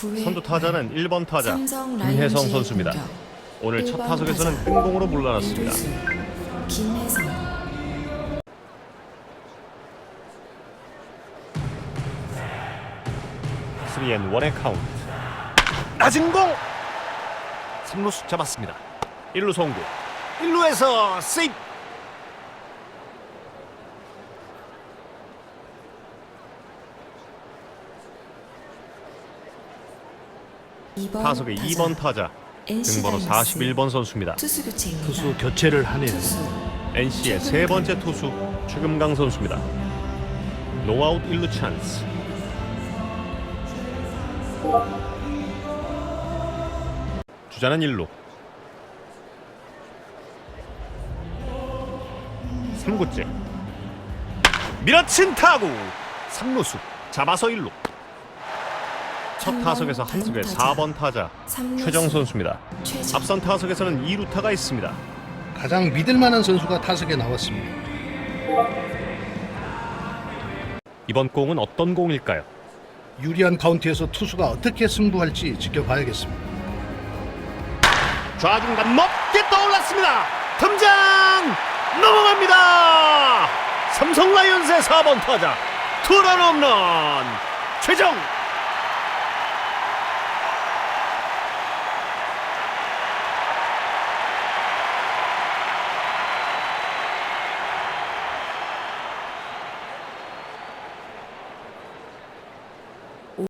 선두 타자는 1번 타자 삼성 김혜성 라이온즈의 선수입니다. 공격. 오늘 첫 1번 타석에서는 타자. 뜬공으로 물러났습니다. 이루수 김혜성 3앤 1의 카운트 낮은 공 3루수 잡았습니다 1루 송구 1루에서 세이프 이번 타석의 타자. 2번 타자 NC 등번호 다이노스 41번 선수입니다. 투수 교체입니다. 투수 교체를 하네요. 투수. NC의 세 번째 투수 최금강 선수입니다. 노아웃 1루 찬스 주자는 1루. 3구째. 밀어친 타구. 3루수. 잡아서 1루 첫 타석에서 한승의 4번 타자 최정 선수입니다 앞선 타석에서는 2루타가 있습니다 가장 믿을 만한 선수가 타석에 나왔습니다. 이번 공은 어떤 공일까요? 유리한 카운트에서 투수가 어떻게 승부할지 지켜봐야겠습니다. 좌중간 높게 떠올랐습니다. 등장 넘어갑니다. 삼성 라이온즈의 4번 타자 투런 홈런 최정